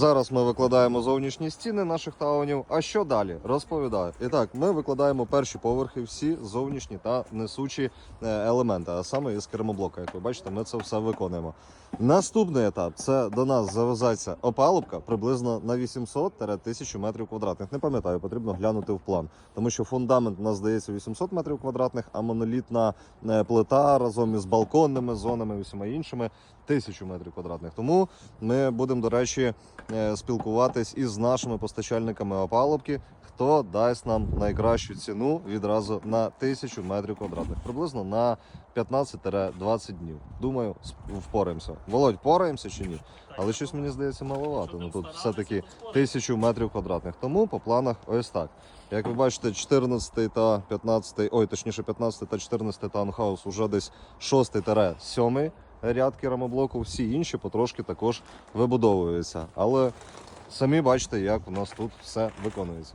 Зараз ми викладаємо зовнішні стіни наших таунів. А що далі? Розповідаю. І так, ми викладаємо перші поверхи, всі зовнішні та несучі е, елементи, а саме із кермоблока. Як ви бачите, ми це все виконуємо. Наступний етап це до нас завезеться опалубка приблизно на 800-1000 метрів квадратних. Не пам'ятаю, потрібно глянути в план, тому що фундамент у нас здається 800 метрів квадратних, а монолітна е, плита разом із балконними зонами і всіма іншими 1000 метрів квадратних. Тому ми будемо, до речі, спілкуватись із нашими постачальниками опалубки, хто дасть нам найкращу ціну відразу на 1000 метрів квадратних, приблизно на 15-20 днів. Думаю, впораємося. Володь, впораємося чи ні? Але щось мені здається маловато. Ну тут все-таки 1000 метрів квадратних. Тому по планах ось так. Як ви бачите, 14 та 15, ой, точніше 15 та 14 таунхаус уже десь 6-7 ряд рамоблоку, Всі інші потрошки також вибудовуються. Але самі бачите, як у нас тут все виконується.